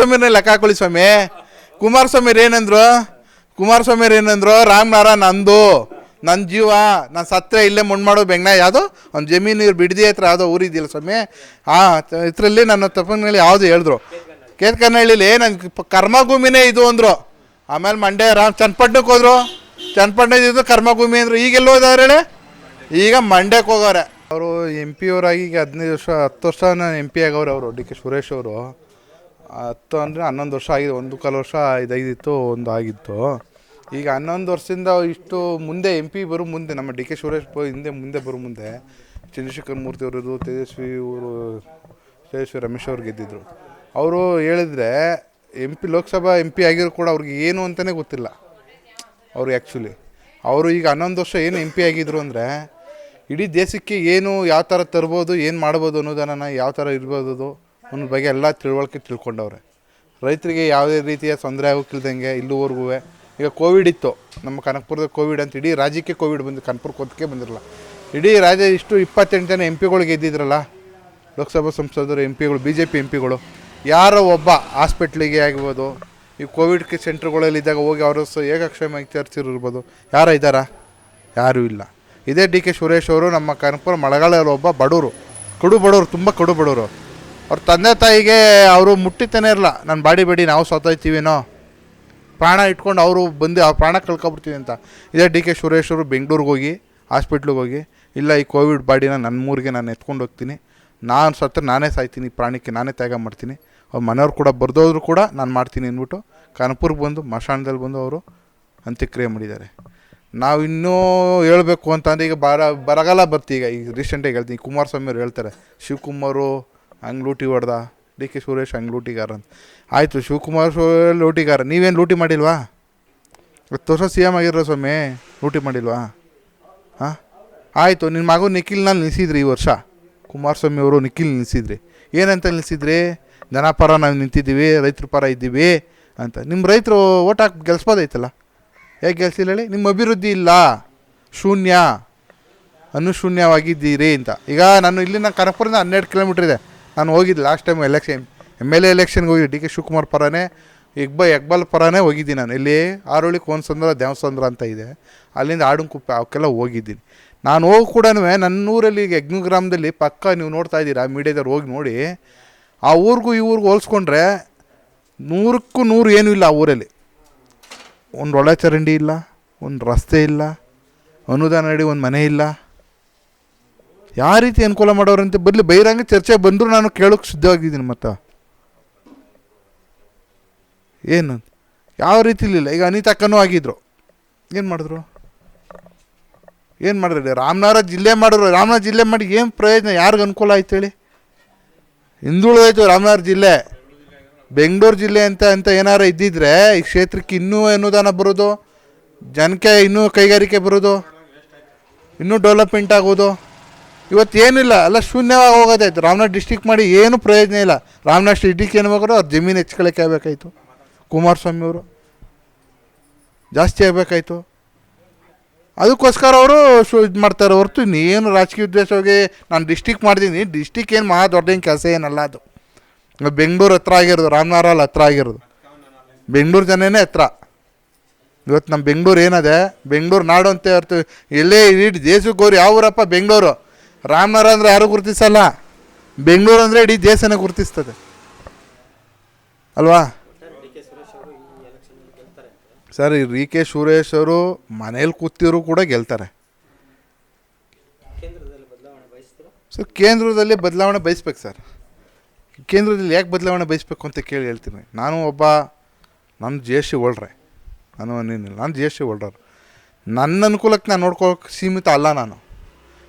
ಸ್ವಾಮಿನೇ ಲೆಕ್ಕ ಹಾಕೊಳ್ಳಿ ಸ್ವಾಮಿ. ಕುಮಾರಸ್ವಾಮಿ ಏನಂದ್ರು ಕುಮಾರಸ್ವಾಮಿ ಏನಂದ್ರು ರಾಮನಾರ ನಂದು. ನನ್ನ ಜೀವ, ನಾನು ಸತ್ತರೆ ಇಲ್ಲೇ ಮಣ್ಣು ಮಾಡೋ ಬೆಂಗ್ನ ಯಾವುದು? ಅವ್ನು ಜಮೀನು ಇವ್ರು ಬಿಡದಿ ಹತ್ರ ಯಾವುದೋ ಊರಿದ್ದಿಲ್ಲ ಸ್ವಾಮಿ. ಆ, ಇದರಲ್ಲಿ ನನ್ನ ತಪ್ಪಿನಲ್ಲಿ ಯಾವುದು ಹೇಳಿದ್ರು. ಕೇತ್ಕನಹಳ್ಳಿಲಿ ನನ್ನ ಕರ್ಮಭೂಮಿನೇ ಇದು ಅಂದರು. ಆಮೇಲೆ ಮಂಡ್ಯ ರಾಮ್ ಚನ್ನಪಟ್ಟಣಕ್ಕೆ ಹೋದ್ರು. ಚನ್ನಪಟ್ಟಣದಿದ್ದು ಕರ್ಮಭೂಮಿ ಅಂದರು. ಈಗೆಲ್ಲ ಹೋದವ್ರು ಹೇಳಿ? ಈಗ ಮಂಡ್ಯಕ್ಕೆ ಹೋಗೋರೆ ಅವರು ಎಂ ಪಿ ಅವರಾಗಿ ಈಗ ಹದಿನೈದು ವರ್ಷ, ಹತ್ತು ವರ್ಷ ಎಂ ಪಿ ಆಗವ್ರೆ ಅವರು, ಡಿ ಕೆ ಸುರೇಶ್ ಅವರು. ಹತ್ತು ಅಂದರೆ ಹನ್ನೊಂದು ವರ್ಷ ಆಗಿದೆ, ಒಂದು ಕಾಲು ವರ್ಷ ಇದೈದಿತ್ತು ಒಂದು ಆಗಿತ್ತು. ಈಗ ಹನ್ನೊಂದು ವರ್ಷದಿಂದ ಇಷ್ಟು ಮುಂದೆ ಎಂ ಪಿ ಬರೋ ಮುಂದೆ, ನಮ್ಮ ಡಿ ಕೆ ಸುರೇಶ್ ಹಿಂದೆ ಮುಂದೆ ಬರೋ ಮುಂದೆ, ಚಂದ್ರಶೇಖರ್ ಮೂರ್ತಿ ಅವರದು ತೇಜಸ್ವಿ ಇವರು, ತೇಜಸ್ವಿ ರಮೇಶ್ ಅವ್ರು ಗೆದ್ದಿದ್ರು. ಅವರು ಹೇಳಿದ್ರೆ M P Lok Sabha M P ಆಗಿರೋ ಕೂಡ ಅವ್ರಿಗೆ ಏನು ಅಂತಲೇ ಗೊತ್ತಿಲ್ಲ. ಅವರು ಆ್ಯಕ್ಚುಲಿ ಅವರು ಈಗ ಹನ್ನೊಂದು ವರ್ಷ ಏನು ಎಂ ಪಿ ಆಗಿದ್ರು ಅಂದರೆ, ಇಡೀ ದೇಶಕ್ಕೆ ಏನು ಯಾವ ಥರ ತರ್ಬೋದು, ಏನು ಮಾಡ್ಬೋದು ಅನ್ನೋದನ್ನು ಯಾವ ಥರ ಇರ್ಬೋದು ಅನ್ನೋ ಬಗ್ಗೆ ಎಲ್ಲ ತಿಳುವಳಿಕೆ ತಿಳ್ಕೊಂಡವ್ರೆ. ರೈತರಿಗೆ ಯಾವುದೇ ರೀತಿಯ ತೊಂದರೆ ಆಗೋಕ್ಕಿಲ್ದಂಗೆ ಇಲ್ಲಿವರೆಗೂ ಈಗ ಕೋವಿಡ್ ಇತ್ತು. ನಮ್ಮ ಕನಕಪುರದ ಕೋವಿಡ್ ಅಂತ ಇಡೀ ರಾಜ್ಯಕ್ಕೆ ಕೋವಿಡ್ ಬಂದು ಕನಕಪುರಕ್ಕೆ ಒಂದಕ್ಕೆ ಬಂದಿರಲ್ಲ. ಇಡೀ ರಾಜ್ಯ ಇಷ್ಟು ಇಪ್ಪತ್ತೆಂಟು ಜನ ಎಂ ಪಿಗಳು ಗೆದ್ದಿದ್ರಲ್ಲ, ಲೋಕಸಭಾ ಸಂಸದರು ಎಂ ಪಿಗಳು ಬಿ ಜೆ ಪಿ ಎಂ ಪಿಗಳು ಯಾರೋ ಒಬ್ಬ ಹಾಸ್ಪಿಟ್ಲಿಗೆ ಆಗ್ಬೋದು ಈ ಕೋವಿಡ್ ಸೆಂಟ್ರ್ಗಳಲ್ಲಿದ್ದಾಗ ಹೋಗಿ ಅವರು ಸ ಏಕಕ್ಷೇಮ ಚರ್ಚಿರ್ಬೋದು ಯಾರು ಇದ್ದಾರಾ? ಯಾರೂ ಇಲ್ಲ. ಇದೇ ಡಿ ಕೆ ಸುರೇಶ್ ಅವರು ನಮ್ಮ ಕನಕಪುರ ಮಳೆಗಾಲದಲ್ಲಿ ಒಬ್ಬ ಬಡವರು. ಕಡು ಬಡವರು, ತುಂಬ ಕಡು ಬಡವರು. ಅವ್ರ ತಂದೆ ತಾಯಿಗೆ ಅವರು ಮುಟ್ಟಿತಾನೆ ಇರಲ್ಲ. ನಾನು ಬಾಡಿ ಬೇಡಿ, ನಾವು ಸತ್ತೋಯ್ತೀವಿನೋ ಪ್ರಾಣ ಇಟ್ಕೊಂಡು ಅವರು ಬಂದು ಆ ಪ್ರಾಣ ಕಳ್ಕೊಬಿಡ್ತೀವಿ ಅಂತ. ಇದೇ ಡಿ ಕೆ ಸುರೇಶ್ ಅವರು ಬೆಂಗಳೂರಿಗೆ ಹೋಗಿ, ಹಾಸ್ಪಿಟ್ಲಿಗೆ ಹೋಗಿ, ಇಲ್ಲ ಈ ಕೋವಿಡ್ ಬಾಡಿನ ನನ್ನ ಮೂರಿಗೆ ನಾನು ಎತ್ಕೊಂಡು ಹೋಗ್ತೀನಿ. ನಾನು ಸತ್ತ ನಾನೇ ಸಾಯ್ತೀನಿ ಪ್ರಾಣಕ್ಕೆ, ನಾನೇ ತ್ಯಾಗ ಮಾಡ್ತೀನಿ. ಅವ್ರ ಮನೆಯವ್ರು ಕೂಡ ಬರ್ದೋದ್ರು ಕೂಡ ನಾನು ಮಾಡ್ತೀನಿ ಅಂದ್ಬಿಟ್ಟು ಕಾನ್ಪುರ್ಗೆ ಬಂದು ಮಶಾಣದಲ್ಲಿ ಬಂದು ಅವರು ಅಂತ್ಯಕ್ರಿಯೆ ಮಾಡಿದ್ದಾರೆ. ನಾವು ಇನ್ನೂ ಹೇಳಬೇಕು ಅಂತಂದರೆ ಈಗ ಬರ, ಬರಗಾಲ ಬರ್ತೀವಿ ಈಗ. ಈಗ ರೀಸೆಂಟಾಗಿ ಹೇಳ್ತೀನಿ. ಕುಮಾರಸ್ವಾಮಿಯವರು ಹೇಳ್ತಾರೆ, ಶಿವಕುಮಾರು ಹಂಗೆ ಲೂಟಿ ಹೊಡ್ದ? ಡಿ ಕೆ ಸುರೇಶ್ ಹಂಗೆ ಲೂಟಿಗಾರ ಅಂತ. ಆಯಿತು, ಶಿವಕುಮಾರ್ ಸು ಲೂಟಿಗಾರ. ನೀವೇನು ಲೂಟಿ ಮಾಡಿಲ್ವಾ? ಹತ್ತು ವರ್ಷ ಸಿ ಎಂ ಆಗಿರೋ ಸ್ವಾಮಿ, ಲೂಟಿ ಮಾಡಿಲ್ವಾ? ಹಾಂ? ಆಯಿತು ನಿಮ್ಮ ಮಗು ನಿಖಿಲ್ನ ನಿಲ್ಲಿಸಿದ್ರಿ ಈ ವರ್ಷ. ಕುಮಾರಸ್ವಾಮಿ ಅವರು ನಿಖಿಲ್ ನಿಲ್ಲಿಸಿದ್ರಿ ಏನಂತ ನಿಲ್ಲಿಸಿದ್ರಿ ಜನ ಪರ ನಾವು ನಿಂತಿದ್ದೀವಿ, ರೈತರ ಪರ ಇದ್ದೀವಿ ಅಂತ. ನಿಮ್ಮ ರೈತರು ಓಟ್ ಹಾಕಿ ಗೆಲ್ಸ್ಬೋದೈತಲ್ಲ ಹೇಗೆ ಗೆಲ್ಸಿಲ್ಲ ಹೇಳಿ? ನಿಮ್ಮ ಅಭಿವೃದ್ಧಿ ಇಲ್ಲ. ಶೂನ್ಯ. ಅನುಶೂನ್ಯವಾಗಿದ್ದೀರಿ ಅಂತ. ಈಗ ನಾನು ಇಲ್ಲಿನ ಕನಕಪುರದಿಂದ ಹನ್ನೆರಡು ಕಿಲೋಮೀಟ್ರ್ ಇದೆ. ನಾನು ಹೋಗಿದ್ದೆ last time election M L A ಎಲೆಕ್ಷನ್ಗೆ ಹೋಗಿ ಡಿ ಕೆ ಶಿವಕುಮಾರ್ ಪರನೇ ಇಗ್ಬ ಎಕ್ಬಲ್ ಪರನೇ ಹೋಗಿದ್ದೀನಿ ನಾನು. ಇಲ್ಲಿ ಆರೋಳಿ ಕೋನ್ಸಂದ್ರ, ದೇವಸಂದ್ರ ಅಂತ ಇದೆ. ಅಲ್ಲಿಂದ ಆಡುಂಕುಪ್ಪೆ ಅವಕ್ಕೆಲ್ಲ ಹೋಗಿದ್ದೀನಿ. ನಾನು ಹೋಗಿ ಕೂಡ ನನ್ನ ಊರಲ್ಲಿ ಈಗ ಯಜ್ಞ ಗ್ರಾಮದಲ್ಲಿ ಪಕ್ಕ ನೀವು ನೋಡ್ತಾ ಇದ್ದೀರಾ ಮೀಡಿಯಾದವ್ರು ಹೋಗಿ ನೋಡಿ, ಆ ಊರಿಗೂ ಈ ಊರಿಗೂ ಹೋಲಿಸ್ಕೊಂಡ್ರೆ ನೂರಕ್ಕೂ ನೂರು ಏನೂ ಇಲ್ಲ ಆ ಊರಲ್ಲಿ. ಒಂದು ಒಳ ಚರಂಡಿ ಇಲ್ಲ, ಒಂದು ರಸ್ತೆ ಇಲ್ಲ, ಅನುದಾನ ಅಡಿ ಒಂದು ಮನೆ ಇಲ್ಲ. ಯಾವ ರೀತಿ ಅನುಕೂಲ ಮಾಡೋರಂತೆ ಬರಲಿ ಬಹಿರಂಗ ಚರ್ಚೆ ಬಂದರೂ ನಾನು ಕೇಳೋಕೆ ಸಿದ್ಧವಾಗಿದ್ದೀನಿ ಮತ್ತು. ಏನು? ಯಾವ ರೀತಿಲಿಲ್ಲ ಈಗ ಅನಿತಕ್ಕನೂ ಆಗಿದ್ರು. ಏನು ಮಾಡಿದ್ರು? ಏನು ಮಾಡಿದ್ರು? ರಾಮನಗರ ಜಿಲ್ಲೆ ಮಾಡಿದ್ರು. ರಾಮನಗರ ಜಿಲ್ಲೆ ಮಾಡಿ ಏನು ಪ್ರಯೋಜನ? ಯಾರಿಗೆ ಅನುಕೂಲ ಆಯ್ತು ಹೇಳಿ? ಹಿಂದುಳಿದೋಯ್ತು ರಾಮನಗರ ಜಿಲ್ಲೆ. ಬೆಂಗಳೂರು ಜಿಲ್ಲೆ ಅಂತ ಅಂತ ಏನಾರು ಇದ್ದಿದ್ರೆ ಈ ಕ್ಷೇತ್ರಕ್ಕೆ ಇನ್ನೂ ಅನುದಾನ ಬರೋದು, ಜನಕ್ಕೆ ಇನ್ನೂ ಕೈಗಾರಿಕೆ ಬರೋದು, ಇನ್ನೂ ಡೆವಲಪ್ಮೆಂಟ್ ಆಗೋದು. ಇವತ್ತು ಏನಿಲ್ಲ ಅಲ್ಲ ಶೂನ್ಯವಾಗಿ ಹೋಗೋದಾಯ್ತು. ರಾಮನಾಥ್ ಡಿಸ್ಟಿಕ್ ಮಾಡಿ ಏನು ಪ್ರಯೋಜನ ಇಲ್ಲ. ರಾಮನಾಥ್ ಡಿಸ್ಟಿಕ್ ಏನು ಬೇಕಾದ್ರೂ ಅವ್ರ ಜಮೀನು ಹೆಚ್ಕೊಳಕ್ಕೆ ಆಗಬೇಕಾಯ್ತು. ಕುಮಾರಸ್ವಾಮಿ ಅವರು ಜಾಸ್ತಿ ಆಗಬೇಕಾಯ್ತು. ಅದಕ್ಕೋಸ್ಕರ ಅವರು ಶು ಇದು ಮಾಡ್ತಾರೆ ಹೊರತು ಇನ್ನೇನು ರಾಜಕೀಯ ಉದ್ದೇಶ ಹೋಗಿ ನಾನು ಡಿಸ್ಟಿಕ್ ಮಾಡಿದ್ದೀನಿ ಡಿಸ್ಟಿಕ್ ಏನು ಮಹಾ ದೊಡ್ಡ ಕೆಲಸ ಏನಲ್ಲ ಅದು. ಬೆಂಗಳೂರು ಹತ್ರ ಆಗಿರೋದು ರಾಮನಾರಾಲ್ ಹತ್ರ ಆಗಿರೋದು. ಬೆಂಗಳೂರು ಜನನೇ ಹತ್ರ. ಇವತ್ತು ನಮ್ಮ ಬೆಂಗಳೂರು ಏನದೆ? ಬೆಂಗಳೂರು ನಾಡು ಅಂತ ಇರ್ತೀವಿ ಎಲ್ಲೇ ಇಡೀ ದೇಶಕ್ಕೆ ಹೋರಿ ಯಾವ ಊರಪ್ಪ? ಬೆಂಗಳೂರು. ರಾಮನಗರ ಅಂದರೆ ಯಾರು ಗುರುತಿಸಲ್ಲ? ಬೆಂಗಳೂರು ಅಂದರೆ ಇಡೀ ದೇಶನ ಗುರುತಿಸ್ತದೆ. ಅಲ್ವಾ? ಸರ್ ಈ ರಿ ಕೆ ಸುರೇಶ್ ಅವರು ಮನೇಲಿ ಕೂತಿರು ಕೂಡ ಗೆಲ್ತಾರೆ. ಸರ್ ಕೇಂದ್ರದಲ್ಲಿ ಬದಲಾವಣೆ ಬಯಸ್ಬೇಕು ಸರ್. ಕೇಂದ್ರದಲ್ಲಿ ಯಾಕೆ ಬದಲಾವಣೆ ಬಯಸ್ಬೇಕು ಅಂತ ಕೇಳಿ ಹೇಳ್ತೀನಿ. ನಾನು ಒಬ್ಬ ನನ್ನ ಜಿ ಎಸ್ ಸಿ ನಾನು ಏನಿಲ್ಲ ನಾನು ಜಿ ಎಸ್ ಸಿ ನನ್ನ ಅನುಕೂಲಕ್ಕೆ ನಾನು ನೋಡ್ಕೊಳಕ್ಕೆ ಸೀಮಿತ ಅಲ್ಲ ನಾನು.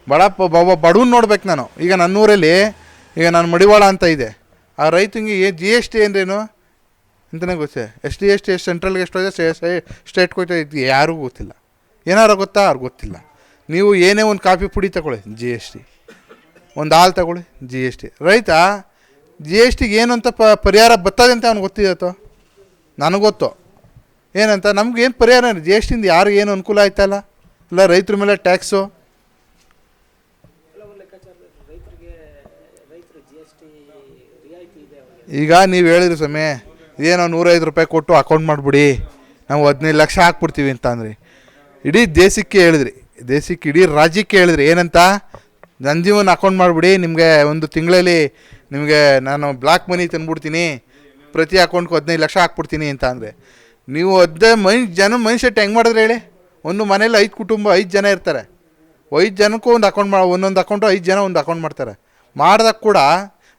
ಬಡ ಒಬ್ಬ ಬಡವನ್ ನೋಡ್ಬೇಕು ನಾನು. ಈಗ ನನ್ನೂರಲ್ಲಿ, ಈಗ ನಾನು ಮಡಿವಾಳ ಅಂತ ಇದೆ. ಆ ರೈತಂಗೆ ಏ ಜಿ ಎಸ್ ಟಿ ಏನೇನು ಅಂತಲೇ ಗೊತ್ತೇ? ಎಸ್ ಟಿ ಎಸ್ ಟಿ ಎಷ್ಟು ಸೆಂಟ್ರಲ್ಗೆ ಎಷ್ಟು ಹೋಗಿದೆ ಸ್ಟೇಟ್ಗೆ ಹೋಯ್ತಾ ಇದು ಯಾರಿಗೂ ಗೊತ್ತಿಲ್ಲ. ಏನಾರು ಗೊತ್ತಾ? ಅವ್ರಿಗೆ ಗೊತ್ತಿಲ್ಲ. ನೀವು ಏನೇ ಒಂದು ಕಾಫಿ ಪುಡಿ ತಗೊಳ್ಳಿ ಜಿ ಎಸ್ ಟಿ ಒಂದು ಹಾಲು ತಗೊಳ್ಳಿ ಜಿ ಎಸ್ ಟಿ ರೈತ? ಜಿ ಎಸ್ ಟಿಗೆ ಏನು ಅಂತ ಪ, ಪರಿಹಾರ ಬರ್ತದೆ ಅಂತ ಅವ್ನಿಗೆ ಗೊತ್ತಿದತ್ತೋ ಗೊತ್ತು. ಏನಂತ? ನಮ್ಗೆ ಏನು ಪರಿಹಾರ ಜಿ ಎಸ್ ಟಿಯಿಂದ ಏನು ಅನುಕೂಲ ಆಯ್ತಲ್ಲ? ಇಲ್ಲ ರೈತರ ಮೇಲೆ ಟ್ಯಾಕ್ಸು ಈಗ ನೀವು ಹೇಳಿದ್ರಿ ಸ್ವಾಮಿ, ಏನೋ ನೂರೈದು ರೂಪಾಯಿ ಕೊಟ್ಟು ಅಕೌಂಟ್ ಮಾಡಿಬಿಡಿ. ನಾವು ಹದಿನೈದು ಲಕ್ಷ ಹಾಕ್ಬಿಡ್ತೀವಿ ಅಂತ ಅಂದ್ರಿ. ಇಡೀ ದೇಶಕ್ಕೆ ಹೇಳಿದ್ರಿ. ದೇಶಕ್ಕೆ ಇಡೀ ರಾಜ್ಯಕ್ಕೆ ಹೇಳಿದ್ರಿ. ಏನಂತ? ಜೀವನ ಅಕೌಂಟ್ ಮಾಡಿಬಿಡಿ. ನಿಮಗೆ ಒಂದು ತಿಂಗಳಲ್ಲಿ ನಿಮಗೆ ನಾನು ಬ್ಲಾಕ್ ಮನಿ ತಂದ್ಬಿಡ್ತೀನಿ. ಪ್ರತಿ ಅಕೌಂಟ್ಗೂ ಹದಿನೈದು ಲಕ್ಷ ಹಾಕ್ಬಿಡ್ತೀನಿ ಅಂತ ಅಂದರೆ. ನೀವು ಅದೇ ಮೈ ಜನ ಮನುಷ್ಯ ಹೆಂಗೆ ಮಾಡಿದ್ರೆ ಹೇಳಿ? ಒಂದು ಮನೇಲಿ ಐದು ಕುಟುಂಬ, ಐದು ಜನ ಇರ್ತಾರೆ. ಐದು ಜನಕ್ಕೂ ಒಂದು ಅಕೌಂಟ್ ಮಾಡಿ, ಒಂದೊಂದು ಅಕೌಂಟು ಐದು ಜನ ಒಂದು ಅಕೌಂಟ್ ಮಾಡ್ತಾರೆ. ಮಾಡಿದಾಗ ಕೂಡ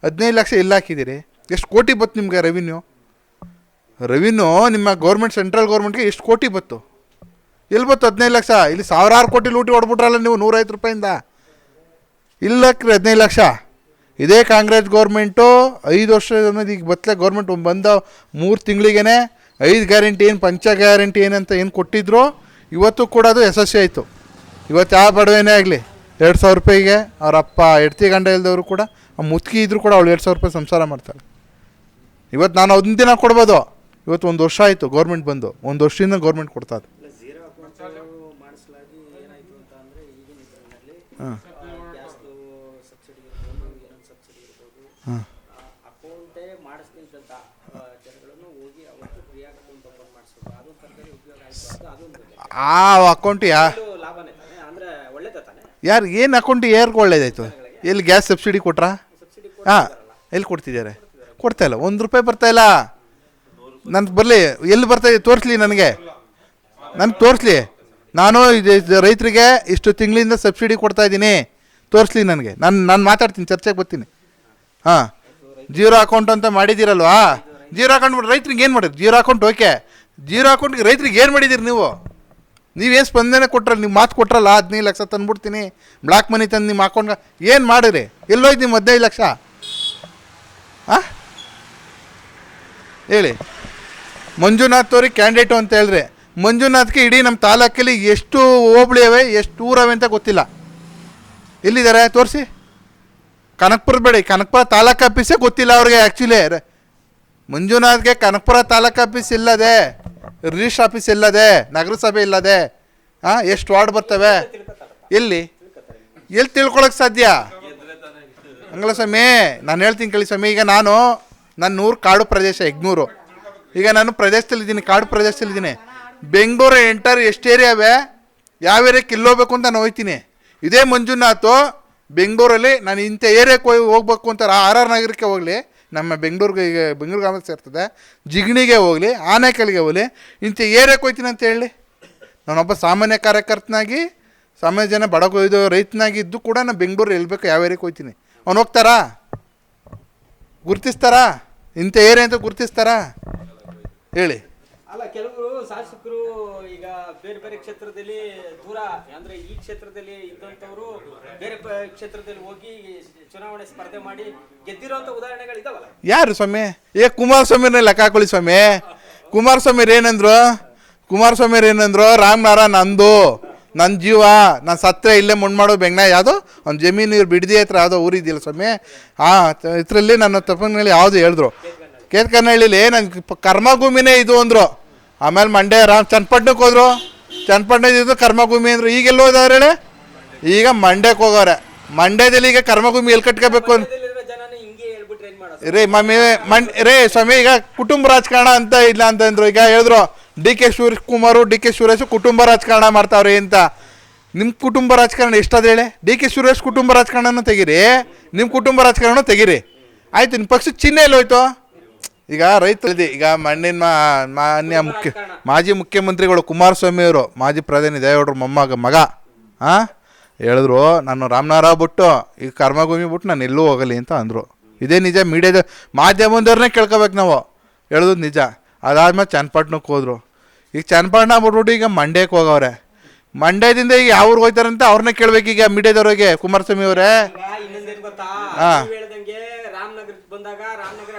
ಹದಿನೈದು ಲಕ್ಷ ಇಲ್ಲ ಹಾಕಿದ್ದೀರಿ. ಎಷ್ಟು ಕೋಟಿ ಬತ್ತು ನಿಮಗೆ ರೆವಿನ್ಯೂ ರೆವಿನ್ಯೂ ನಿಮ್ಮ ಗೌರ್ಮೆಂಟ್ ಸೆಂಟ್ರಲ್ ಗೌರ್ಮೆಂಟ್ಗೆ ಎಷ್ಟು ಕೋಟಿ ಬತ್ತು ಎಲ್ಲಿ ಬತ್ತು ಹದಿನೈದು ಲಕ್ಷ? ಇಲ್ಲಿ ಸಾವಿರಾರು ಕೋಟಿ ಲೂಟಿ ಹೊಡ್ಬಿಟ್ರಲ್ಲ ನೀವು ನೂರೈವತ್ತು ರೂಪಾಯಿಂದ. ಇಲ್ಲಕ್ರಿ ಹದಿನೈದು ಲಕ್ಷ. ಇದೇ ಕಾಂಗ್ರೆಸ್ ಗೌರ್ಮೆಂಟು ಐದು ವರ್ಷ ಅನ್ನೋದು ಈಗ ಬತ್ತಲೆ ಗೌರ್ಮೆಂಟ್ ಬಂದ ಮೂರು ತಿಂಗಳಿಗೇ ಐದು ಗ್ಯಾರಂಟಿ ಏನು, ಪಂಚ ಗ್ಯಾರಂಟಿ ಏನಂತ ಏನು ಕೊಟ್ಟಿದ್ರು, ಇವತ್ತು ಕೂಡ ಅದು ಯಶಸ್ವಿ ಆಯಿತು. ಇವತ್ತು ಯಾವ ಬಡವೇನೇ ಆಗಲಿ ಎರಡು ಸಾವಿರ ರೂಪಾಯಿಗೆ ಅವ್ರ ಅಪ್ಪ ಹೆಡ್ತಿ ಗಂಡ ಇಲ್ದವರು ಕೂಡ ಆ ಮುತ್ಕಿ ಇದ್ರು ಕೂಡ ಅವಳು ಎರಡು ಸಾವಿರ ರೂಪಾಯಿ ಸಂಸಾರ ಮಾಡ್ತಾಳೆ. ಇವತ್ತು ನಾನು ಒಂದು ದಿನ ಕೊಡ್ಬೋದು. ಇವತ್ತು ಒಂದು ವರ್ಷ ಆಯಿತು ಗೌರ್ಮೆಂಟ್ ಬಂದು. ಒಂದು ವರ್ಷದಿಂದ ಗೌರ್ಮೆಂಟ್ ಕೊಡ್ತಾ ಇದೆ. ಆ ಅಕೌಂಟ್ ಯಾ ಇದರಲ್ಲಿ ಹಾಂ. ಹಾಂ ಅಕೌಂಟೇ ಮಾಡಿಸ್ತಿದ್ದಂಥ ಜನಗಳನ್ನು ಯಾರು, ಏನು ಅಕೌಂಟ್ ಯಾರಿಗೆ ಒಳ್ಳೇದಾಯ್ತು? ಎಲ್ಲಿ ಗ್ಯಾಸ್ ಸಬ್ಸಿಡಿ ಕೊಟ್ರಾ? ಹಾಂ, ಎಲ್ಲಿ ಕೊಡ್ತಿದ್ದಾರೆ? ಕೊಡ್ತಾ ಇಲ್ಲ. ಒಂದು ರೂಪಾಯಿ ಬರ್ತಾ ಇಲ್ಲ. ನನಗೆ ಬರಲಿ, ಎಲ್ಲಿ ಬರ್ತಾ ಇದೆ ತೋರಿಸ್ಲಿ ನನಗೆ. ನನಗೆ ತೋರಿಸ್ಲಿ. ನಾನು ಇದು ರೈತರಿಗೆ ಇಷ್ಟು ತಿಂಗಳಿಂದ ಸಬ್ಸಿಡಿ ಕೊಡ್ತಾ ಇದ್ದೀನಿ. ತೋರಿಸ್ಲಿ ನನಗೆ. ನಾನು ನಾನು ಮಾತಾಡ್ತೀನಿ, ಚರ್ಚೆಗೆ ಬರ್ತೀನಿ. ಹಾಂ. ಜೀರೋ ಅಕೌಂಟ್ ಅಂತ ಮಾಡಿದ್ದೀರಲ್ವಾ? ಜೀರೋ ಅಕೌಂಟ್ ರೈತರಿಗೆ ಏನು ಮಾಡಿದ್ರು ಜೀರೋ ಅಕೌಂಟ್ ಓಕೆ ಜೀರೋ ಅಕೌಂಟ್ಗೆ ರೈತರಿಗೆ ಏನು ಮಾಡಿದ್ದೀರಿ ನೀವು? ನೀವೇನು ಸ್ಪಂದನೆ ಕೊಟ್ರಲ್ಲ, ನೀವು ಮಾತು ಕೊಟ್ರಲ್ಲ, ಹದಿನೈದು ಲಕ್ಷ ತಂದ್ಬಿಡ್ತೀನಿ, ಬ್ಲಾಕ್ ಮನಿ ತಂದು ನಿಮ್ಮ ಹಾಕೊಂಡು ಏನು ಮಾಡಿರಿ? ಎಲ್ಲೋಯ್ತು ನಿಮ್ಮ ಹದಿನೈದು ಲಕ್ಷ? ಹಾಂ ಹೇಳಿ. ಮಂಜುನಾಥ್ ಅವ್ರಿಗೆ ಕ್ಯಾಂಡಿಡೇಟು ಅಂತ ಹೇಳಿದ್ರೆ ಮಂಜುನಾಥ್ಗೆ ಇಡೀ ನಮ್ಮ ತಾಲೂಕಲ್ಲಿ ಎಷ್ಟು ಹೋಬಳಿ ಅವೆ ಎಷ್ಟು ಊರವೆ ಅಂತ ಗೊತ್ತಿಲ್ಲ. ಎಲ್ಲಿದ್ದಾರೆ? ತೋರಿಸಿ. ಕನಕಪುರ ಬೇಡಿ, ಕನಕಪುರ ತಾಲೂಕು ಆಫೀಸೇ ಗೊತ್ತಿಲ್ಲ ಅವ್ರಿಗೆ ಆ್ಯಕ್ಚುಲಿ ಮಂಜುನಾಥ್ಗೆ ಕನಕಪುರ ತಾಲೂಕು ಆಫೀಸ್ ಇಲ್ಲದೆ ರಿಜಿಸ್ಟ್ರ್ ಆಫೀಸ್ ಇಲ್ಲದೆ, ನಗರಸಭೆ ಇಲ್ಲದೆ ಹಾಂ ಎಷ್ಟು ವಾರ್ಡ್ ಬರ್ತವೆ? ಎಲ್ಲಿ ಎಲ್ಲಿ ತಿಳ್ಕೊಳಕ್ಕೆ ಸಾಧ್ಯ? ಹಂಗಲ್ಲ ಸ್ವಾಮಿ ನಾನು ಹೇಳ್ತೀನಿ ಕೇಳಿ ಸ್ವಾಮಿ, ಈಗ ನಾನು ನನ್ನ ಊರು ಕಾಡು ಪ್ರದೇಶ ಎಗ್ನೂರು ಈಗ ನಾನು ಪ್ರದೇಶದಲ್ಲಿದ್ದೀನಿ, ಕಾಡು ಪ್ರದೇಶದಲ್ಲಿದ್ದೀನಿ. ಬೆಂಗಳೂರು ಎಂಟರ್ ಎಷ್ಟು ಏರಿಯಾವೆ ಯಾವ ಏರಿಯಾಕ್ಕೆ ಇಲ್ಲೋಗ್ಬೇಕು ಅಂತ ನಾನು ಹೋಗ್ತೀನಿ ಇದೇ ಮಂಜುನಾಥು, ಬೆಂಗಳೂರಲ್ಲಿ ನಾನು ಇಂಥ ಏರಿಯಾಕ್ಕೆ ಹೋಗಿ ಹೋಗ್ಬೇಕು ಅಂತ, ಆರ್ ಆರ್ ನಗರಕ್ಕೆ ಹೋಗಲಿ. ನಮ್ಮ ಬೆಂಗಳೂರಿಗೆ ಈಗ ಬೆಂಗಳೂರು ಗ್ರಾಮಕ್ಕೆ ಸೇರ್ತದೆ. ಜಿಗಣಿಗೆ ಹೋಗಲಿ ಆನೇಕಲ್ಗೆ ಹೋಗಲಿ ಇಂಥ ಏರಿಯಾಕ್ಕೆ ಹೋಗ್ತೀನಿ ಅಂತ ಹೇಳಿ. ನಾನೊಬ್ಬ ಸಾಮಾನ್ಯ ಕಾರ್ಯಕರ್ತನಾಗಿ, ಸಾಮಾನ್ಯ ಜನ ಬಡಗ ರೈತನಾಗಿ ಇದ್ದು ಕೂಡ ನಾನು ಬೆಂಗಳೂರು ಎಲ್ಬೇಕು ಯಾವ ಏರಿಯಾಕ್ಕೆ ಹೋಗ್ತೀನಿ ಅವ್ನು ಹೋಗ್ತಾರಾ? ಗುರ್ತಿಸ್ತಾರಾ? ಇಂಥ ಏರಿಯಾ ಅಂತ ಗುರ್ತಿಸ್ತಾರಾ? ಹೇಳಿ. ಅಲ್ಲ, ಕೆಲವರು ಶಾಸಕರು ಈಗ ಬೇರೆ ಬೇರೆ ಕ್ಷೇತ್ರದಲ್ಲಿ ದೂರ, ಅಂದ್ರೆ ಈ ಕ್ಷೇತ್ರದಲ್ಲಿ ಇದ್ದಂಥವ್ರು ಬೇರೆ ಕ್ಷೇತ್ರದಲ್ಲಿ ಹೋಗಿ ಚುನಾವಣೆ ಸ್ಪರ್ಧೆ ಮಾಡಿ ಗೆದ್ದಿರೋಂಥ ಉದಾಹರಣೆಗಳು ಇದಾವಲ್ಲ ಯಾರು ಸ್ವಾಮಿ? ಏ, ಕುಮಾರಸ್ವಾಮಿನೇ ಲೆಕ್ಕ ಹಾಕೊಳ್ಳಿ ಸ್ವಾಮಿ. ಕುಮಾರಸ್ವಾಮಿ ಏನಂದ್ರು? ಕುಮಾರಸ್ವಾಮಿ ಏನಂದ್ರು? ರಾಮನಾರಾಯಣ ನಂದು. ನನ್ನ ಜೀವ, ನಾನು ಸತ್ತರೆ ಇಲ್ಲೇ ಮಣ್ಣು ಮಾಡೋ ಬೆಂಗ್ನ ಯಾವುದೋ? ಅವ್ನು ಜಮೀನು ಇವ್ರು ಬಿಡದೆ ಹತ್ರ ಯಾವುದೋ ಊರಿದ್ದಿಲ್ಲ ಸ್ವಾಮಿ. ಆ, ಇದರಲ್ಲಿ ನನ್ನ ತಪ್ಪನಲ್ಲಿ ಯಾವುದು ಹೇಳಿದ್ರು. ಕೇತ್ಕನಹಳ್ಳಿಲಿ ನನ್ನ ಕರ್ಮಭೂಮಿನೇ ಇದು ಅಂದರು. ಆಮೇಲೆ ಮಂಡ್ಯ ರಾಮ್ ಚನ್ನಪಟ್ಟಣಕ್ಕೆ ಹೋದ್ರು. ಚನ್ನಪಟ್ಟಣದಿಂದ ಕರ್ಮಭೂಮಿ ಅಂದರು ಈಗೆಲ್ಲ ಹೋದವ್ರು ಹೇಳಿ? ಈಗ ಮಂಡ್ಯಕ್ಕೆ ಹೋಗೋರೆ ಮಂಡ್ಯದಲ್ಲಿ ಈಗ ಕರ್ಮಭೂಮಿ ಎಲ್ಲಿ ಕಟ್ಕೋಬೇಕು ರೇ ಮಮ್ಮಿ ಮಂಡ್ ರೇ ಸ್ವಾಮಿ ಈಗ ಕುಟುಂಬ ರಾಜಕಾರಣ ಅಂತ ಇಲ್ಲ ಅಂತಂದ್ರು. ಈಗ ಹೇಳಿದ್ರು D K Shivakumar D K Suresh ಕುಟುಂಬ ರಾಜಕಾರಣ ಮಾಡ್ತಾವ್ರಿ ಅಂತ. ನಿಮ್ಮ ಕುಟುಂಬ ರಾಜಕಾರಣ ಎಷ್ಟದ ಹೇಳಿ? ಡಿ ಕೆ ಸುರೇಶ್ ಕುಟುಂಬ ರಾಜಕಾರಣನೂ ತೆಗೀರಿ. ನಿಮ್ಮ ಕುಟುಂಬ ರಾಜಕಾರಣ ತೆಗೀರಿ. ಆಯ್ತು ನಿಮ್ಮ ಪಕ್ಷ ಚಿಹ್ನೆ ಎಲ್ಲಿ ಹೋಯ್ತು? ಈಗ ರೈತ ಈಗ ಮಣ್ಣಿನ ಮಾ ಮಾನ್ಯ ಮುಖ್ಯ ಮಾಜಿ ಮುಖ್ಯಮಂತ್ರಿಗಳು ಕುಮಾರಸ್ವಾಮಿ ಅವರು ಮಾಜಿ ಪ್ರಧಾನಿ ದೇವೇಗೌಡರ ಮೊಮ್ಮಗ ಮಗ ಹಾಂ ಹೇಳಿದ್ರು ನಾನು ರಾಮನಾರಾವ್ ಬಿಟ್ಟು ಈ ಕರ್ಮಭೂಮಿ ಬಿಟ್ಟು ನಾನು ಎಲ್ಲೂ ಹೋಗಲಿ ಅಂತ ಅಂದರು. ಇದೇ ನಿಜ ಮೀಡಿಯಾದ ಮಾಧ್ಯಮದವ್ರನ್ನೇ ಕೇಳ್ಕೊಬೇಕು ನಾವು. ಹೇಳೋದು ನಿಜ. ಅದಾದ್ಮೇಲೆ ಚನ್ನಪಟ್ಟಣಕ್ಕೆ ಹೋದ್ರು. ಈಗ ಚನ್ನಪಟ್ಟಣ ಬಿಟ್ಬಿಟ್ಟು ಈಗ ಮಂಡ್ಯಕ್ಕೆ ಹೋಗವ್ರೆ. ಮಂಡ್ಯದಿಂದ ಈಗ ಯಾವ ಊರಿಗೆ ಹೋಗ್ತಾರಂತ ಅವ್ರನ್ನೇ ಕೇಳ್ಬೇಕು ಈಗ ಮೀಡಿಯಾದವ್ರಿಗೆ ಕುಮಾರಸ್ವಾಮಿ ಅವರೇ. ಈಗ ಇನ್ನೊಂದೇನ್ ಗೊತ್ತಾ? ಹಾ. ನೀವ್ ಹೇಳ್ದಂಗೆ ರಾಮನಗರಕ್ಕೆ ಬಂದಾಗ ರಾಮನಗರ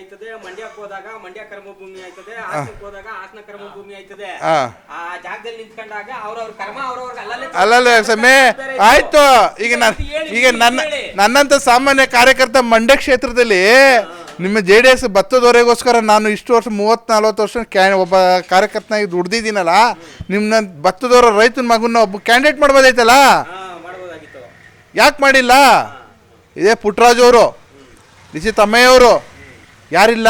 ಆಯ್ತದೆ ಮಂಡ್ಯಕ್ಕೆ ಹೋದಾಗ ಮಂಡ್ಯ ಕರ್ಮಭೂಮಿ ಆಯ್ತದೆ ಹಾಸನಕ್ಕೆ ಹೋದಾಗ ಹಾಸನ ಕರ್ಮಭೂಮಿ ಆಯ್ತದೆ. ಆ ಜಾಗದಲ್ಲಿ ನಿಂತ್ಕೊಂಡಾಗ ಅವ್ರವ್ರ ಕರ್ಮ ಅವ್ರವ್ರಿಗೆ ಅಲ್ಲಲ್ಲೇ ಅಲ್ಲಲ್ಲ ಆಯ್ತು. ಈಗ ನಾನು ಈಗ ನನ್ನ ನನ್ನಂತ ಸಾಮಾನ್ಯ ಕಾರ್ಯಕರ್ತ ಮಂಡ್ಯ ಕ್ಷೇತ್ರದಲ್ಲಿ ನಿಮ್ಮ ಜೆ ಡಿ ಎಸ್ ಭತ್ತದವರೆಗೋಸ್ಕರ ನಾನು ಇಷ್ಟು ವರ್ಷ ಮೂವತ್ತು ನಲ್ವತ್ತು ವರ್ಷ ಕ್ಯಾ ಒಬ್ಬ ಕಾರ್ಯಕರ್ತನಾಗಿ ದುಡ್ದಿದ್ದೀನಲ್ಲ ನಿಮ್ಮನ್ನ ಭತ್ತದವರ ರೈತನ ಮಗುನ ಒಬ್ಬ ಕ್ಯಾಂಡಿಡೇಟ್ ಮಾಡ್ಬೋದಾಯ್ತಲ್ಲ? ಮಾಡ್ಬೋದಾಗಿತ್ತು. ಯಾಕೆ ಮಾಡಿಲ್ಲ? ಇದೇ ಪುಟ್ಟರಾಜು ಅವರು ಡಿ ಸಿ ತಮ್ಮಯ್ಯವರು ಯಾರಿಲ್ಲ?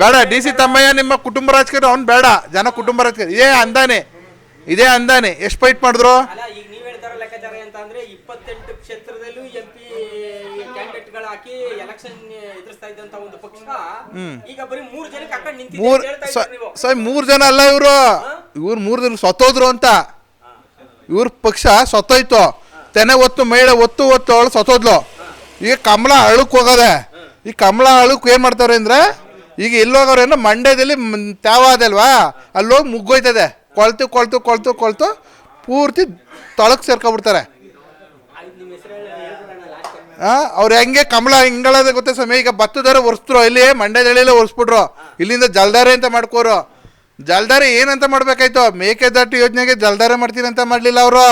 ಬೇಡ ಡಿ ಸಿ ತಮ್ಮಯ್ಯ ನಿಮ್ಮ ಕುಟುಂಬ ರಾಜಕೀಯ ಅವ್ನು ಬೇಡ ಜನ ಕುಟುಂಬ ರಾಜಕೀಯ ಇದೇ ಅಂದಾನೆ ಇದೇ ಅಂದಾನೆ. ಎಷ್ಟು ಫೈಟ್ ಮಾಡಿದ್ರು? ಮೂರ್ ಸರ್ ಮೂರು ಜನ ಅಲ್ಲ ಇವರು. ಇವ್ರು ಮೂರು ಜನ ಸತ್ತೋದ್ರು ಅಂತ. ಇವ್ರ ಪಕ್ಷ ಸತ್ತೋಯ್ತು. ತೆನೆ ಒತ್ತು ಮಹಿಳೆ ಒತ್ತು ಒತ್ತು ಅವಳು ಸತ್ತೋದ್ಲು. ಈಗ ಕಮಲ ಅಳುಕ್ ಹೋಗದೆ. ಈ ಕಮಲ ಅಳುಕ್ ಏನು ಮಾಡ್ತಾವ್ರೆ ಅಂದ್ರೆ, ಈಗ ಎಲ್ಲಿ ಹೋಗವ್ರೆ ಅಂದ್ರೆ ಮಂಡ್ಯದಲ್ಲಿ ಅಲ್ವಾ ಅಲ್ಲೋಗಿ ಮುಗ್ಗೋಯ್ತದೆ. ಕೊಳ್ತು ಕೊಳ್ತು ಕೊಳ್ತು ಕೊಳ್ತು ಪೂರ್ತಿ ತೊಳಕ್ ಸೇರ್ಕೊಬಿಡ್ತಾರೆ. ಹಾಂ ಅವ್ರು ಹೆಂಗೆ ಕಮಲ ಹಿಂಗಳದ ಗೊತ್ತಾ ಸಮಯ ಈಗ ಭತ್ತದಾರ ಒರೆಸ್ತ್ರು ಇಲ್ಲಿ ಮಂಡ್ಯದಳ್ಳಿಲೇ ಒರೆಸ್ಬಿಟ್ರು. ಇಲ್ಲಿಂದ ಜಲ್ದಾರೆ ಅಂತ ಮಾಡ್ಕೋರು. ಜಲ್ದಾರೆ ಏನಂತ ಮಾಡ್ಬೇಕಾಯ್ತು? ಮೇಕೆದಾಟು ಯೋಜನೆಗೆ ಜಲ್ದಾರೆ ಮಾಡ್ತೀನಿ ಅಂತ ಮಾಡಲಿಲ್ಲ ಅವರು.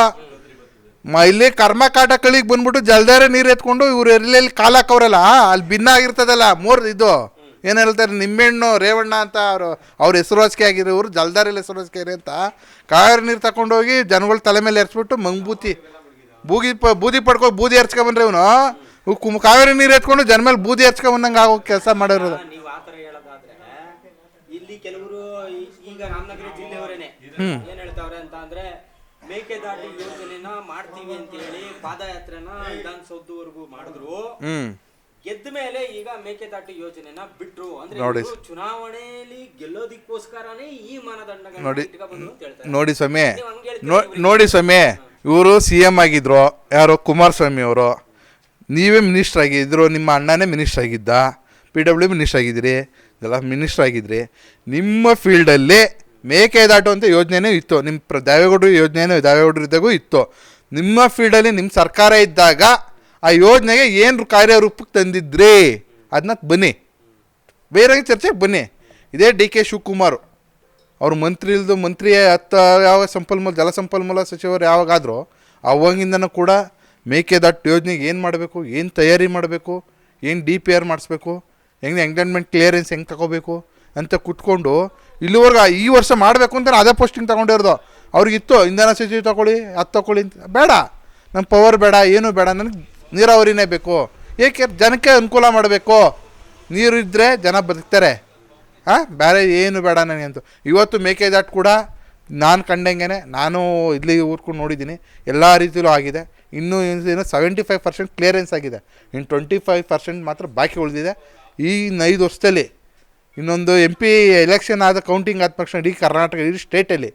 ಮ ಇಲ್ಲಿ ಕರ್ಮ ಕಾಟ ಕಳಿಗೆ ಬಂದ್ಬಿಟ್ಟು ಜಲ್ದಾರೆ ನೀರು ಎತ್ಕೊಂಡು ಇವ್ರು ಎಲ್ಲಿ ಕಾಲು ಹಾಕವ್ರಲ್ಲ ಅಲ್ಲಿ ಭಿನ್ನ ಆಗಿರ್ತದಲ್ಲ ಮೂರ್ ಇದು. ಏನು ಹೇಳ್ತಾರೆ ನಿಂಬೆಹಣ್ಣು ರೇವಣ್ಣ ಅಂತ ಅವರು ಅವ್ರ ಹೆಸರುವಾಸಿಕೆ ಆಗಿರೋ ಇವರು ಜಲ್ದಾರಲ್ಲಿ ಹೆಸರುವಾಸಿಕೆ ಅಂತ. ಕಾವೇರಿ ನೀರು ತಗೊಂಡೋಗಿ ಜನಗಳ ತಲೆ ಮೇಲೆ ಎರ್ಸ್ಬಿಟ್ಟು ಮಂಗ್ಬೂತಿ ಬೂಗಿ ಪ ಬೂದಿ ಪಡ್ಕೊಂಡು ಬೂದಿ ಹರ್ಚ್ಕೊಂಬಂದ್ರೆ ಇವನು. ಕುಮ್ ಕಾವೇರಿ ನೀರು ಎತ್ಕೊಂಡು ಜನ ಮೇಲೆ ಬೂದಿ ಹರ್ಚ್ಕೊಂಬಂದಂಗೆ ಆಗೋ ಕೆಲಸ ಮಾಡಿರೋದು. ಇಲ್ಲಿ ಕೆಲವರು ಈಗ ರಾಮನಗರ ಜಿಲ್ಲೆಯವರೇನೆ ಏನ್ ಹೇಳ್ತಾವ್ರೆ ಅಂತ ಅಂದ್ರೆ ಮೇಕೆದಾಟು ಯೋಜನೆನ ಮಾಡ್ತೀವಿ ಅಂತ ಹೇಳಿ ಪಾದಯಾತ್ರೆನ ವಿಧಾನಸೌಧವರೆಗೂ ಮಾಡಿದ್ರು. ಗೆದ್ದ ಮೇಲೆ ಈಗ ಮೇಕೆದಾಟು ಯೋಜನೆನ ಬಿಟ್ರು. ಅಂದ್ರೆ ಚುನಾವಣೆಯಲ್ಲಿ ಗೆಲ್ಲೋದಿಕ್ಕೋಸ್ಕರನೇ ಈ ಮಾನದಂಡ ನೋಡಿ. ಇಟ್ಕೊಂಡ್ಬಂದ್ರು ಹೇಳ್ತಾರೆ. ನೋಡಿ ಸ್ವಾಮಿ. ನೋಡಿ ಸ್ವಾಮಿ. ಇವರು ಸಿ ಎಂ ಆಗಿದ್ರು. ಯಾರು ಕುಮಾರಸ್ವಾಮಿ ಅವರು. ನೀವೇ ಮಿನಿಸ್ಟರ್ ಆಗಿದ್ರು. ನಿಮ್ಮ ಅಣ್ಣನೇ ಮಿನಿಸ್ಟರ್ ಆಗಿದ್ದ. ಪಿ ಡಬ್ಲ್ಯೂ ಮಿನಿಸ್ಟರ್ ಆಗಿದ್ರಿ ಇದೆಲ್ಲ ಮಿನಿಸ್ಟರ್ ಆಗಿದ್ರಿ. ನಿಮ್ಮ ಫೀಲ್ಡಲ್ಲಿ ಮೇಕೆದಾಟು ಅಂತ ಯೋಜನೆನೂ ಇತ್ತು. ನಿಮ್ಮ ಪ್ರ, ದೇವೇಗೌಡರು ಯೋಜನೆಯೂ ದೇವೇಗೌಡರು ಇದ್ದಾಗೂ ಇತ್ತು. ನಿಮ್ಮ ಫೀಲ್ಡಲ್ಲಿ ನಿಮ್ಮ ಸರ್ಕಾರ ಇದ್ದಾಗ ಆ ಯೋಜನೆಗೆ ಏನು ಕಾರ್ಯರೂಪಕ್ಕೆ ತಂದಿದ್ರಿ? ಅದನ್ನ ಬನ್ನಿ. ಬೇರೆ ಚರ್ಚೆಗೆ ಬನ್ನಿ. ಇದೇ ಡಿ ಕೆ ಶಿವಕುಮಾರ್. ಅವರು ಮಂತ್ರಿ ಇಲ್ದು ಮಂತ್ರಿ ಹತ್ತ ಯಾವ ಸಂಪನ್ಮೂಲ ಜಲಸಂಪನ್ಮೂಲ ಸಚಿವರು ಯಾವಾಗಾದರೂ ಅವಾಗಿಂದನೂ ಕೂಡ ಮೇಕೆದಾಟು ಯೋಜನೆಗೆ ಏನು ಮಾಡಬೇಕು? ಏನು ತಯಾರಿ ಮಾಡಬೇಕು? ಏನು ಡಿ ಪಿ ಆರ್ ಮಾಡಿಸ್ಬೇಕು? ಹೆಂಗೆ ಎಂಗೇಜ್ಮೆಂಟ್ ಕ್ಲಿಯರೆನ್ಸ್ ಹೆಂಗೆ ತಗೋಬೇಕು? ಅಂತ ಕುತ್ಕೊಂಡು ಇಲ್ಲಿವರೆಗೂ ಈ ವರ್ಷ ಮಾಡಬೇಕು ಅಂತ ಅದೇ ಪೋಸ್ಟಿಂಗ್ ತಗೊಂಡಿರೋದು ಅವ್ರಿಗಿತ್ತು ಇಂಧನ ಸಚಿವ ತೊಗೊಳ್ಳಿ, ಅದು ತಗೊಳ್ಳಿ ಅಂತ. ಬೇಡ. ನಮ್ಮ ಪವರ್ ಬೇಡ, ಏನೂ ಬೇಡ. ನನಗೆ ನೀರಾವರಿನೇ ಬೇಕು. ಏಕೆ ಜನಕ್ಕೆ ಅನುಕೂಲ ಮಾಡಬೇಕು? ನೀರು ಇದ್ದರೆ ಜನ ಬದುಕ್ತಾರೆ. ಹಾಂ ಬೇರೆ ಏನು ಬೇಡ ನನಗೆ ಅಂತ. ಇವತ್ತು ಮೇಕೆದಾಟು ಕೂಡ ನಾನು ಕಂಡಂಗೆ ನಾನು ಇಲ್ಲಿ ಊರ್ಕೊಂಡು ನೋಡಿದ್ದೀನಿ. ಎಲ್ಲ ರೀತಿಯಲ್ಲೂ ಆಗಿದೆ. ಇನ್ನೂ ಏನು ಸೆವೆಂಟಿ ಫೈವ್ ಪರ್ಸೆಂಟ್ ಕ್ಲಿಯರೆನ್ಸ್ ಆಗಿದೆ. ಇನ್ನು ಟ್ವೆಂಟಿ ಫೈವ್ ಪರ್ಸೆಂಟ್ ಮಾತ್ರ ಬಾಕಿ ಉಳಿದಿದೆ. ಈ ಐದು ವರ್ಷದಲ್ಲಿ ಇನ್ನೊಂದು ಎಂ ಪಿ ಎಲೆಕ್ಷನ್ ಆದ ಕೌಂಟಿಂಗ್ ಆದ ತಕ್ಷಣ ಇಡೀ ಕರ್ನಾಟಕ, ಇಡೀ ಸ್ಟೇಟಲ್ಲಿ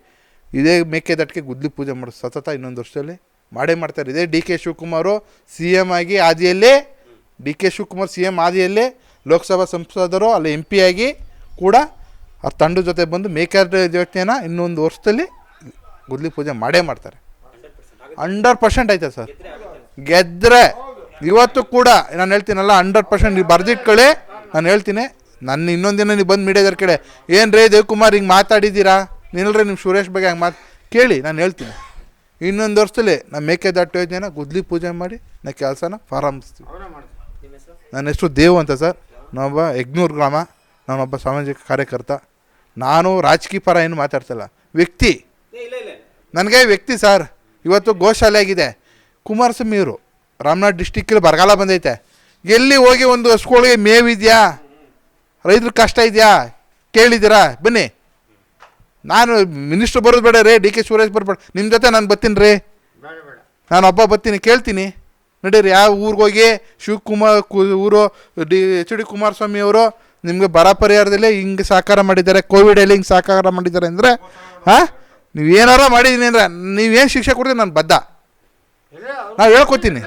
ಇದೇ ಮೇಕೆದಾಟಿಗೆ ಗುದ್ಲಿ ಪೂಜೆ ಮಾಡೋದು ಸತತ ಇನ್ನೊಂದು ವರ್ಷದಲ್ಲಿ. ಮಾಡೇ ಮಾಡ್ತಾರೆ. ಇದೇ D K Shivakumar C M ಆಗಿ ಆದಿಯಲ್ಲೇ D K Shivakumar C M ಆದಿಯಲ್ಲೇ Lok Sabha ಸಂಸದರು, ಅಲ್ಲಿ ಎಂ ಪಿ ಆಗಿ ಕೂಡ ಆ ತಂಡ ಜೊತೆ ಬಂದು ಮೇಕೆ ಯೋಜನೆನ ಇನ್ನೊಂದು ವರ್ಷದಲ್ಲಿ ಗುದ್ಲಿ ಪೂಜೆ ಮಾಡೇ ಮಾಡ್ತಾರೆ. ಹಂಡ್ರೆಡ್ ಪರ್ಸೆಂಟ್ ಐತೆ ಸರ್. ಗೆದ್ದರೆ ಇವತ್ತು ಕೂಡ ನಾನು ಹೇಳ್ತೀನಲ್ಲ, ಹಂಡ್ರೆಡ್ ಪರ್ಸೆಂಟ್ ನೀವು ಬರೆದಿಟ್ಕೊಳ್ಳಿ, ನಾನು ಹೇಳ್ತೀನಿ. ನನ್ನ ಇನ್ನೊಂದು ದಿನ ನೀವು ಬಂದು ಮೀಡಿಯಾದವ್ರ ಕಡೆ ಏನು ರೇ ದೇವ್ಕುಮಾರ್ ಹಿಂಗೆ ಮಾತಾಡಿದ್ದೀರಾ? ನಿಲ್ರಿ ನಿಮ್ಮ ಸುರೇಶ್ ಬಗ್ಗೆ ಹಂಗೆ ಮಾತು ಕೇಳಿ ನಾನು ಹೇಳ್ತೀನಿ. ಇನ್ನೊಂದು ವರ್ಷದಲ್ಲಿ ನಮ್ಮ ಮೇಕೆದಾಟು ಯೋಜನೆನ ಗುದ್ಲಿ ಪೂಜೆ ಮಾಡಿ ನಾ ಕೆಲಸನ ಪ್ರಾರಂಭಿಸ್ತೀವಿ. ನನ್ನ ಹೆಸರು ದೇವು ಅಂತ ಸರ್. ನಾನೊಬ್ಬ ಯಗ್ನೂರು ಗ್ರಾಮ ನಾನೊಬ್ಬ ಸಾಮಾಜಿಕ ಕಾರ್ಯಕರ್ತ. ನಾನು ರಾಜಕೀಯ ಪರ ಏನು ಮಾತಾಡ್ತಿಲ್ಲ. ವ್ಯಕ್ತಿ. ನನಗೆ ವ್ಯಕ್ತಿ ಸರ್. ಇವತ್ತು ಗೋಶಾಲೆ ಆಗಿದೆ. ಕುಮಾರಸ್ವಾಮಿ ಇವರು. ರಾಮನಾಥ್ ಡಿಸ್ಟಿಕ್ಕಲ್ಲಿ ಬರಗಾಲ ಬಂದೈತೆ. ಎಲ್ಲಿ ಹೋಗಿ ಒಂದು ಹಸ್ಗಳಿಗೆ ಮೇವಿದೆಯಾ ರೈತರ ಕಷ್ಟ ಇದೆಯಾ? ಕೇಳಿದ್ದೀರಾ? ಬನ್ನಿ. ನಾನು ಮಿನಿಸ್ಟ್ರ್ ಬರೋದು ಬೇಡ ರೀ ಡಿ ಕೆ ಸುರೇಶ್ ಬರಬೇಡ ನಿಮ್ಮ ಜೊತೆ ನಾನು ಬರ್ತೀನಿ ರೀ. ನಾನು ಒಬ್ಬ ಬರ್ತೀನಿ ಕೇಳ್ತೀನಿ. ನಡೀರಿ ಯಾವ ಊರಿಗೆ ಹೋಗಿ? ಶಿವಕುಮಾರ್ ಕು ಊರು ಡಿ ಎಚ್ ಡಿ ಕುಮಾರಸ್ವಾಮಿ ಅವರು ನಿಮಗೆ ಬರ ಪರಿಹಾರದಲ್ಲಿ ಹಿಂಗೆ ಸಹಕಾರ ಮಾಡಿದ್ದಾರೆ ಕೋವಿಡಲ್ಲಿ ಹಿಂಗೆ ಸಹಕಾರ ಮಾಡಿದ್ದಾರೆ ಅಂದರೆ ಹಾಂ? ನೀವು ಏನಾರ ಮಾಡಿದ್ದೀನಿ ಅಂದರೆ ನೀವೇನು ಶಿಕ್ಷೆ ಕೊಡ್ತೀನಿ ನಾನು ಬದ್ಧ. ನಾವು ಹೇಳ್ಕೊತೀನಿ.